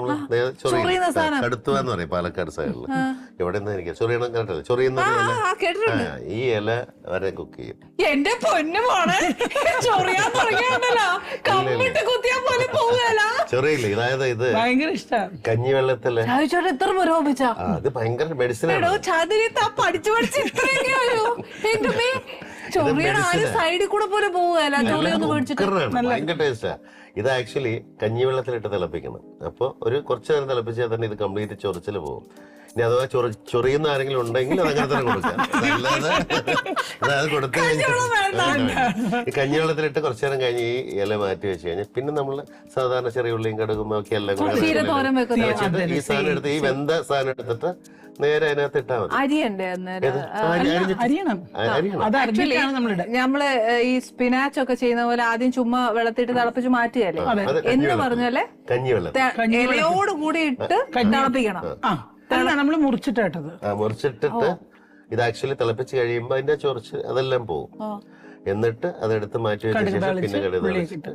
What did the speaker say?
നമ്മൾ ചൊറിയുന്ന. സാധനം. കടുത്തുവ എന്ന് പറയും പാലക്കാട് സൈഡിൽ എവിടെ നിന്ന് എനിക്ക് ചൊറിയണം കേട്ടല്ലേ ചൊറിയുന്ന ഈ ഇല വരെ കുക്ക് ചെയ്യും. എന്റെ പൊന്നു മോളെ ചൊറിയാൻ ചൊറിയില്ലേ. അതായത് ഇത് ഭയങ്കര ഇഷ്ടമാണ് കഞ്ഞി വെള്ളത്തിൽ ഇത്ര പുരോഗമിച്ച? അത് ഭയങ്കര മെഡിസിൻ പഠിച്ചു പഠിച്ച് ഇത്രയൊക്കെ ചൊറിയുടെ ആര് സൈഡിൽ കൂടെ പോലെ പോവുകയല്ല? ചൊറിയൊന്ന് മേടിച്ചിട്ട്. ഉക്കറാണ് ടേസ്റ്റാ ഇത് ആക്ച്വലി കഞ്ഞിവെള്ളത്തിലിട്ട് തിളപ്പിക്കണം അപ്പോൾ ഒരു കുറച്ച് നേരം തിളപ്പിച്ചാൽ തന്നെ ഇത് കംപ്ലീറ്റ് ചൊറിച്ചിൽ പോകും. ഇനി അഥവാ ചൊറി ചൊറിയുന്ന ആരെങ്കിലും ഉണ്ടെങ്കിൽ അത് അങ്ങനെ തന്നെ കൊടുക്കാം. അതല്ലാതെ അത് കൊടുത്തു കഴിഞ്ഞാൽ ഈ കഞ്ഞിവെള്ളത്തിലിട്ട് കുറച്ചു നേരം കഴിഞ്ഞ് ഈ ഇല മാറ്റി വെച്ച് കഴിഞ്ഞാൽ പിന്നെ നമ്മൾ സാധാരണ ചെറിയ ഉള്ളിയും കടുകും ഒക്കെ എല്ലാം കൂടെ ഈ സാധനം എടുത്ത് ഈ വെന്ത സാധനം എടുത്തിട്ട് നേരെ അതിനകത്ത് ഇട്ടാൽ മതി. നമ്മൾ ഈ സ്പിനാച്ച് ഒക്കെ ചെയ്യുന്ന പോലെ ആദ്യം ചുമ്മാ വെള്ളത്തിട്ട് തിളപ്പിച്ച് മാറ്റുകയല്ലേ? എന്ന് പറഞ്ഞാലേ കഞ്ഞിവെള്ളം. ഇലയോട് കൂടി ഇട്ട് തിളപ്പിക്കണം. നമ്മൾ മുറിച്ചിട്ടാട്ടത് ആ, മുറിച്ചിട്ടിട്ട് ഇത് ആക്ച്വലി തിളപ്പിച്ച് കഴിയുമ്പോൾ അതിന്റെ ചൊറിച്ച് അതെല്ലാം പോകും എന്നിട്ട് അതെടുത്ത് മാറ്റി വെച്ച ശേഷം പിന്നെ കടുക് താളിച്ചിട്ട്.